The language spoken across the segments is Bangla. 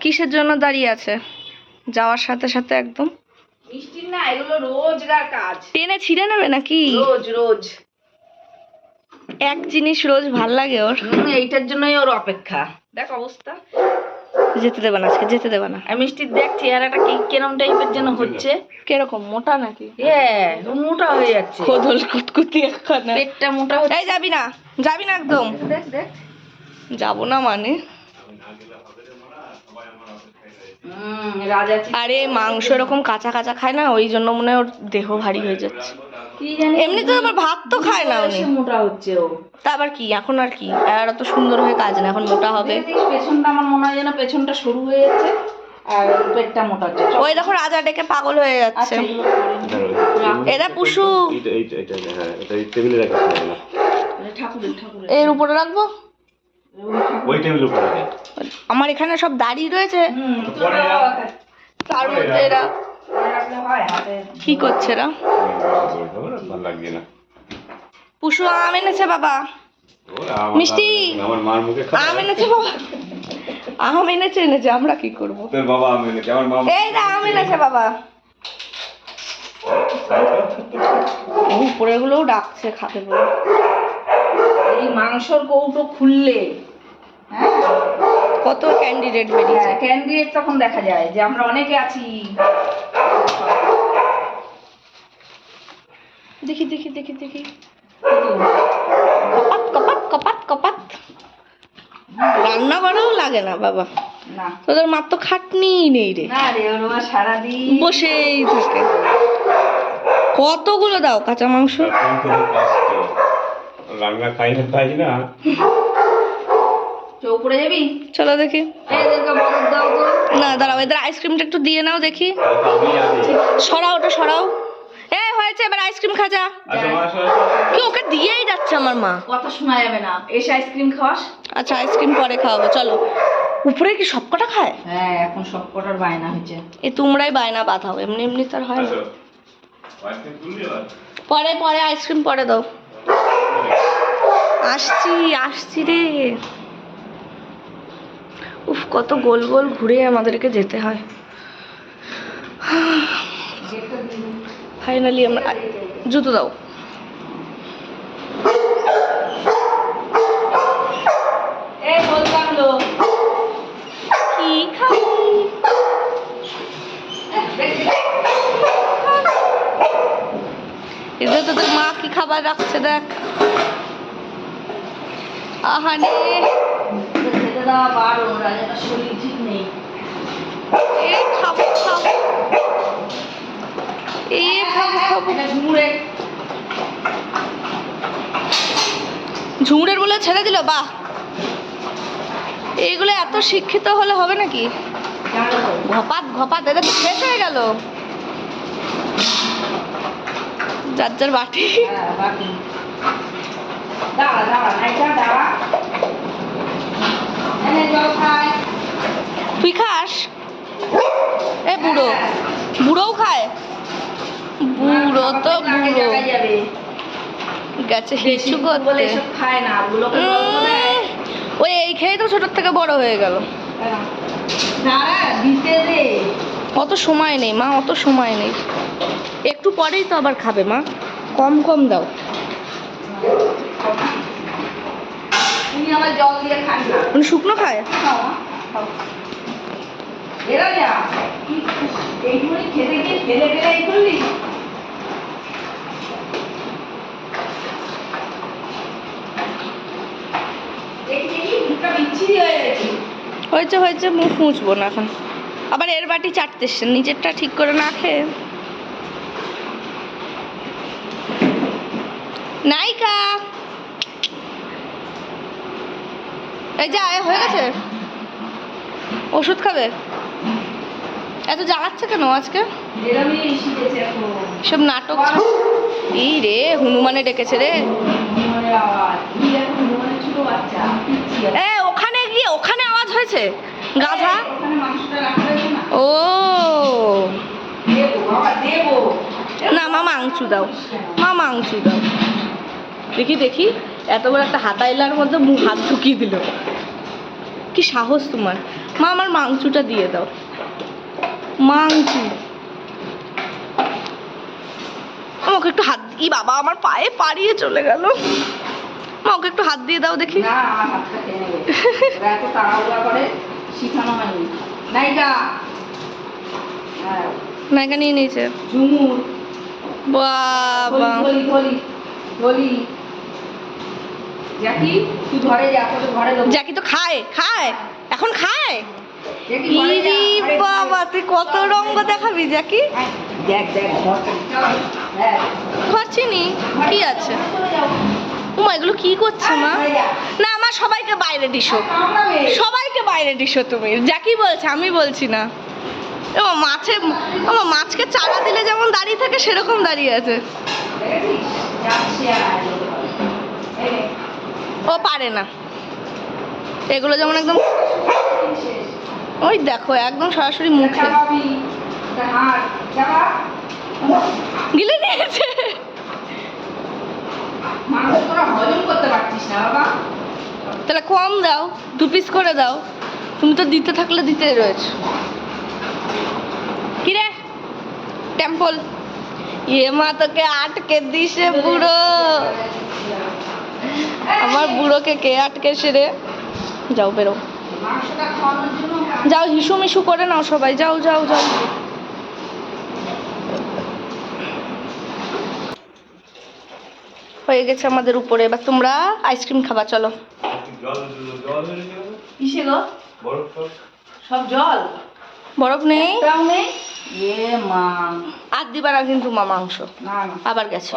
কিসের জন্য দাঁড়িয়ে আছে? যাওয়ার সাথে সাথে একদম। মিষ্টির না এগুলো রোজগার কাজ। টেনে ছিঁড়ে নেবে নাকি? রোজ রোজ। এক জিনিস রোজ ভালো লাগে ওর। এইটার জন্যই ওর অপেক্ষা। দেখ অবস্থা। যেতে দেবে না আজকে যেতে দেবে না। আর মিষ্টির দেখ চেহারাটা কি কেরম টাইপের যেন হচ্ছে। কীরকম মোটা নাকি? হ্যাঁ মোটা হয়ে যাচ্ছে। খোদল কুতকুতি একখানা পেটটা মোটা হচ্ছে এই যাবি না যাবি না একদম। দেখ দেখ। যাব না মানে। আরে মাংস এরকম কাঁচা কাঁচা খায় না ওই জন্য মনে হয় ওর দেহ ভারী হয়ে যাচ্ছে এমনি তো আবার ভাত তো খায় না উনি মোটা হচ্ছে ও তা আবার কি এখন আর কি আর অত সুন্দর হয়ে কাজ না এখন মোটা হবে পেছনটা আমার মনে হয় যেন পেছনটা সরু হয়ে যাচ্ছে আর পেটটা মোটা হচ্ছে ওই দেখো রাজা ডেকে পাগল হয়ে যাচ্ছে আচ্ছা পুষু হ্যাঁ এটা টেবিলে রাখা ঠাকুরের এর উপরে রাখব ওই টেবিল উপরে রাখা আমার এখানে সব দাঁড়িয়ে রয়েছে। তার মধ্যে এরা হয় কি করছে এরা? ভালো লাগবে না। পুষু আম এনেছে বাবা। মিষ্টি। আমার মার মুখে আম এনেছে বাবা। আম এনেছে এনেছে আমরা কি করব? তোর বাবা আম এনেছে আমার মা এই না আম এনেছে বাবা। উপরে গুলোও ডাকছে বলে। এই মাংসর কৌটো খুললে কত ক্যান্ডিডেট বেরিয়েছে? ক্যান্ডিডেট তখন দেখা যায় যে আমরা অনেকে আছি। দেখি দেখি দেখি দেখি। কপাত কপাত কপাত কপাত। রান্না করাও লাগে না বাবা। না। তোদের মার তো খাটনিই নেই রে। না রে ওর বাবা সারাদিন বসেই থাকে। কতগুলো দাও কাঁচা মাংস? রান্না খাই না তাই না? যাবি? চলো দেখি। না দাঁড়াও এদের আইসক্রিমটা একটু দিয়ে নাও দেখি। সরাও ওটা সরাও। এ হয়েছে এবার আইসক্রিম খাজা। কি ওকে দিয়েই যাচ্ছে আমার মা। কথা শোনা যাবে না। এসে আইসক্রিম খাওয়াস? আচ্ছা আইসক্রিম পরে খাওয়াবো চলো। উপরে কি সব কটা খায়? হ্যাঁ এখন সব কটার বায়না হয়েছে। এ তোমরাই বায়না বাঁধাও এমনি এমনি তার হয় না? পরে পরে আইসক্রিম পরে দাও। আসছি আসছি রে। উফ কত গোল গোল ঘুরে আমাদেরকে যেতে হয়। ফাইনালি আমরা জুতো দাও। এদের তোদের মা কি খাবার রাখছে দেখ। আহানে খেতে বারো রাজাটার শরীর ঠিক নেই। এ খাব খাব। এ খাব খাব। এটা ঝুমুরের বলে ছেড়ে দিল বাহ। এইগুলো এত শিক্ষিত হলে হবে নাকি? ঘপাত ঘপাত এদের তো শেষ হয়ে গেল। যার যার বাটি। হ্যাঁ দাঁড়া দাঁড়া দাঁড়া। তুই খাস? এ বুড়ো। বুড়োও খায়? বুড়ো তো বুড়ো। গেছে বেশি করতে। খায় না ওই এই খেয়ে তো ছোটোর থেকে বড় হয়ে গেল। অত সময় নেই মা অত সময় নেই। একটু পরেই তো আবার খাবে মা। কম কম দাও তুমি আমার জল দিয়ে না মানে শুকনো খায়। এরা যা এইটুকুনি খেতে গিয়ে ফেলে ফেলে এই করলি দেখি দেখি মুখটা বিচ্ছিরি গেছে হয়েছে হয়েছে, মুখ মুছবো না এখন। আবার এর বাটি চাটতে নিজেরটা ঠিক করে না খেয়ে। নাইকা এই যা, এ হয়ে গেছে? ওষুধ খাবে? এত জ্বালাচ্ছে কেন আজকে? সব নাটক এই রে, হনুমানে ডেকেছে রে। এ, ওখানে গিয়ে, ওখানে আওয়াজ হয়েছে? গাধা? ও। না মা মাংসু দাও। মা মাংসু দাও। দেখি দেখি। এত বড় একটা হাতাইলার মধ্যে মুখ হাত ঢুকিয়ে দিল। কি সাহস তোমার। মা আমার মাংসটা দিয়ে দাও। মাংস। আমাকে একটু হাত ই বাবা আমার পায়ে পাড়িয়ে চলে গেল। মা ওকে একটু হাত দিয়ে দাও দেখি। না হাতটা নেবে ওরা এত তাড়াহুড়া করে শিখানো হয়নি। নাইকা হ্যাঁ। নায়িকা নিয়ে নিয়েছে। ঝুমুর। বাবা। জ্যাকি তুই ঘরে যা তোকে ঘরে দেবো জ্যাকি তো খায় খায় এখন খায়? ইরি বাবা তুই কত রঙ্গ দেখাবি জ্যাকি? দেখ দেখ ঘর চল হ্যাঁ কি আছে? উমা এগুলো কি করছে মা? না আমার সবাইকে বাইরে ডিসো সবাইকে বাইরে ডিসো তুমি। জ্যাকি বলছে আমি বলছি না। ও মাছে ও মাছকে চারা দিলে যেমন দাঁড়িয়ে থাকে সেরকম দাঁড়িয়ে আছে দেখেছিস? যাচ্ছে আর এই নে, ও পারে না। এগুলো যেমন একদম ওই দেখো, একদম সরাসরি মুখে। গিলে নিয়েছে। তাহলে কম দাও, দু পিস করে দাও। তুমি তো দিতে থাকলে দিতেই রয়েছে। কিরে টেম্পল ইয়ে মা তোকে আটকে দিছে বুড়ো আমার বুড়োকে কে আটকে সেরে? যাও বেরো। মাংসটা খাওয়ানোর জন্য যাও হিসু মিশু করে নাও সবাই। যাও যাও যাও। হয়ে গেছে আমাদের উপরে। এবার তোমরা আইসক্রিম খাবা চলো। সব জল? বরফ নেই? আর দিবা না কিন্তু মা মাংস। আবার গেছে।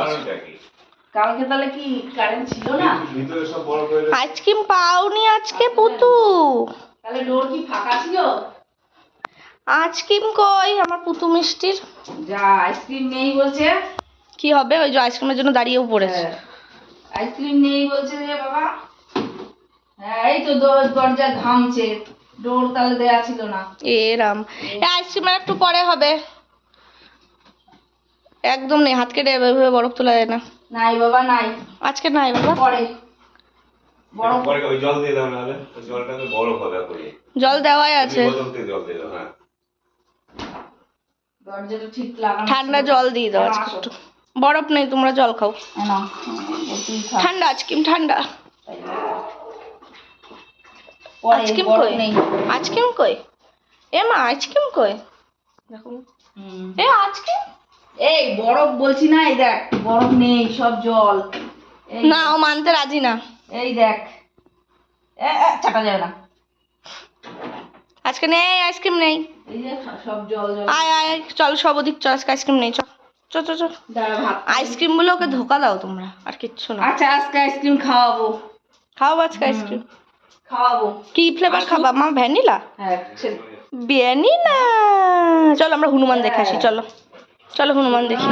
কালকে তাহলে কি কারেন্ট ছিল না? ভিতরে সব হয়ে গেছে আইসক্রিম পাওনি আজকে পুতু। তাহলে ডোর কি ফাঁকা ছিল? আইসক্রিম কই? আমার পুতু মিষ্টির। যা আইসক্রিম নেই বলছে। কি হবে? ওই যে আইসক্রিমের জন্য দাঁড়িয়েও পড়েছে। হ্যাঁ। আইসক্রিম নেই বলছে রে বাবা। হ্যাঁ এই তো দর- দরজা ঘামছে। ডোর তাহলে দেয়া ছিল না। এ রাম। এ আইসক্রিম একটু পরে হবে। একদম নেই হাত কেটে বরফ তোলা যায় না। নাই বাবা নাই। আজকে নাই বাবা। পরে। বড় পরে ওই জল দিয়ে দাও নাহলে ওই জলটাকে বরফ হবে করে জল দেওয়াই আছে। জল দিয়ে দাও হ্যাঁ। দরজাটা ঠিক লাগানো ঠান্ডা জল দিয়ে দাও আজকে একটু। বরফ নেই তোমরা জল খাও। ঠান্ডা আইসক্রিম ঠান্ডা। বরফ কই? নেই। আইসক্রিম কই? এ মা আইসক্রিম কই? দেখো এ এই বরফ বলছি না এই দেখ বরফ নেই সব জল। না ও মানতে রাজি না। এই দেখ। চাটা যাবে না। আজকে নেই আইসক্রিম নেই। এই যে সব জল জল। আয় আয় চল সব ওদিক চল আজকে আইসক্রিম নেই চল। আইসক্রিম বলে ওকে ধোকা দাও তোমরা আর কিচ্ছু না। আচ্ছা আজকে আইসক্রিম খাওয়াবো। খাও আজকে আইসক্রিম। খাওয়াবো। কি ফ্লেভার খাবা মা ভ্যানিলা? হ্যাঁ ভ্যানিলা চল আমরা হনুমান দেখে আসি চলো। চলো হনুমান দেখি।